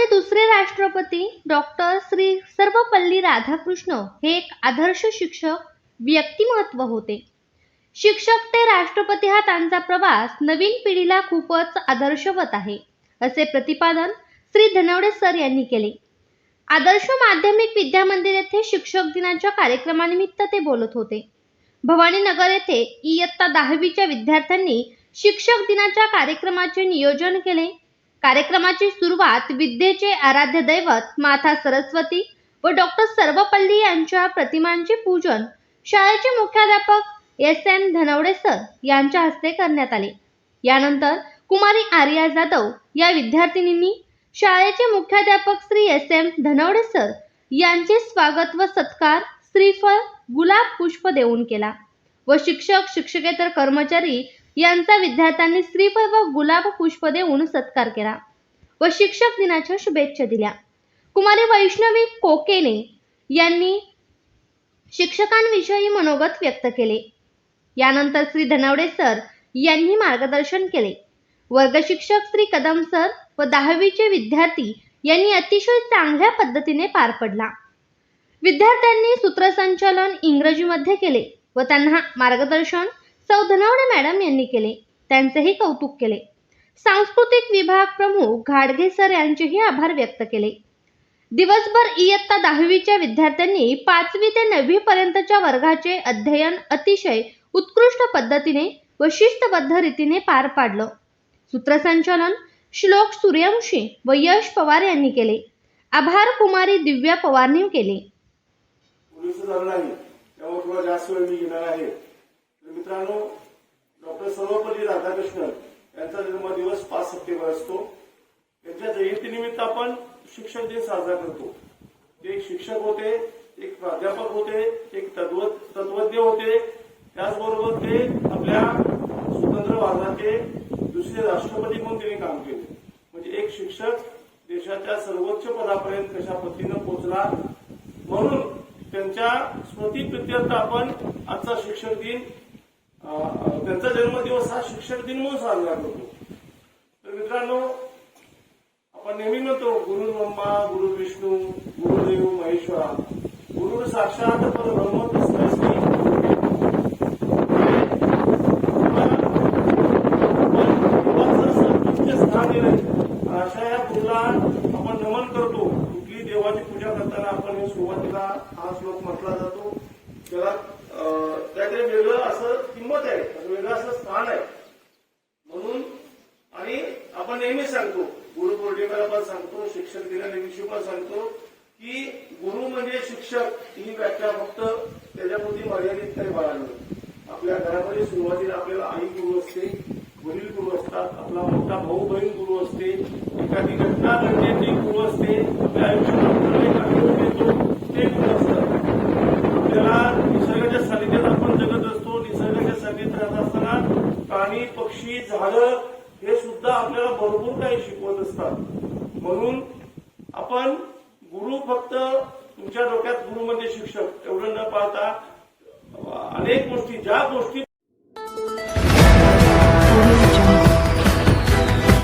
दुसरे राष्ट्रपती डॉक्टर श्री सर्वपल्ली राधाकृष्ण हे एक आदर्श शिक्षक व्यक्तिमत्व होते. शिक्षक ते राष्ट्रपती हा त्यांचा प्रवास नवीन पिढीला खूपच आदर्शवत आहे असे प्रतिपादन श्री धनवडे सर यांनी केले. आदर्श माध्यमिक विद्यामंदिर येथे शिक्षक दिनाच्या कार्यक्रमानिमित्त ते बोलत होते. भवानीनगर येथे इयत्ता दहावीच्या विद्यार्थ्यांनी शिक्षक दिनाच्या कार्यक्रमाचे नियोजन केले. कार्यक्रमाची सुरुवात विद्येचे आराध्य दैवत माता सरस्वती व डॉक्टर सर्वपल्ली यांच्या प्रतिमांचे पूजन शाळेचे मुख्याध्यापक एस एम धनवडे सर यांच्या हस्ते करण्यात आले. यानंतर कुमारी आर्या जाधव या विद्यार्थिनींनी शाळेचे मुख्याध्यापक Shri S M Dhanawade sir यांचे स्वागत व सत्कार श्रीफळ गुलाब पुष्प देऊन केला व शिक्षक शिक्षकेतर कर्मचारी यांचा विद्यार्थ्यांनी श्रीफळ व गुलाब पुष्प देऊन सत्कार केला व शिक्षक दिनाच्या शुभेच्छा दिल्या. कुमारी वैष्णवी कोकेने यांनी शिक्षकांविषयी मनोगत व्यक्त केले. यानंतर श्री धनावडे सर यांनी मार्गदर्शन केले. वर्ग शिक्षक श्री कदम सर व दहावीचे विद्यार्थी यांनी अतिशय चांगल्या पद्धतीने पार पडला. विद्यार्थ्यांनी सूत्रसंचालन इंग्रजीमध्ये केले व त्यांना मार्गदर्शन सौ मॅडम यांनी केले. त्यांचेही कौतुक केले. सांस्कृतिक विभाग प्रमुख घाडगे सर यांचेही आभार व्यक्त केले. दिवसभर इयत्ता दहावीच्या विद्यार्थ्यांनी पाचवी ते नववी पर्यंतच्या वर्गाचे अध्ययन अतिशय उत्कृष्ट पद्धतीने व शिस्तबद्ध रीतीने पार पाडलं. सूत्रसंचालन श्लोक सूर्यवंशी व यश पवार यांनी केले. आभार कुमारी दिव्या पवारने केले. मित्रांनो डॉक्टर सर्वपल्ली राधाकृष्णन यांचा जन्मदिवस पाच सप्टेंबर असतो. त्यांच्या जयंतीनिमित्त आपण शिक्षक दिन साजरा करतो. ते एक शिक्षक होते एक प्राध्यापक होते एक तत्व तत्वज्ञ होते. त्याचबरोबर ते आपल्या स्वतंत्र भारताचे दुसरे राष्ट्रपती म्हणून त्यांनी काम केले. म्हणजे एक शिक्षक देशाच्या सर्वोच्च पदापर्यंत कशा पद्धतीनं पोहोचला म्हणून त्यांच्या स्मृती प्रित्यर्थ आपण आजचा शिक्षक दिन त्यांचा जन्मदिवस हा शिक्षक दिन म्हणून साजरा करतो. तर मित्रांनो आपण नेहमी म्हणतो गुरु ब्रह्मा गुरु विष्णू गुरुदेव महेश्वरा गुरु साक्षात परब्रह्म तस्मै अशा या गुरुला आपण नमन करतो. कुठली देवाची पूजा करताना आपण सुरुवातीला हा श्लोक म्हटला जातो. त्याला त्याकडे वेगळं असं किंमत आहे. वेगळं असं स्थान आहे. म्हणून आणि आपण नेहमी सांगतो गुरुपौर्णिमेला पण सांगतो शिक्षक दिनानिमित्त पण सांगतो की गुरु म्हणजे शिक्षक. ही व्याख्या फक्त त्याच्यापुरती मर्यादित काही बाळगणं आपल्या घरामध्ये सुरुवातीला आपल्याला आई गुरु असते वडील गुरु असतात आपला मोठा भाऊ बहीण गुरु असते एका ठिकाणी घडते ती गुरु असते आपल्या आयुष्यात आपल्याला एक अनुभव येतो ते गुरु असतात आपल्याला निसर्गाच्या सानिध्यात आपण जगत असतो निसर्गाच्या सानिध्यात राहत असताना प्राणी पक्षी झाडं हे सुद्धा आपल्याला भरपूर काही शिकवत असतात. म्हणून आपण गुरु फक्त तुमच्या डोक्यात गुरु म्हणजे शिक्षक एवढं न पाहता अनेक गोष्टी ज्या गोष्टी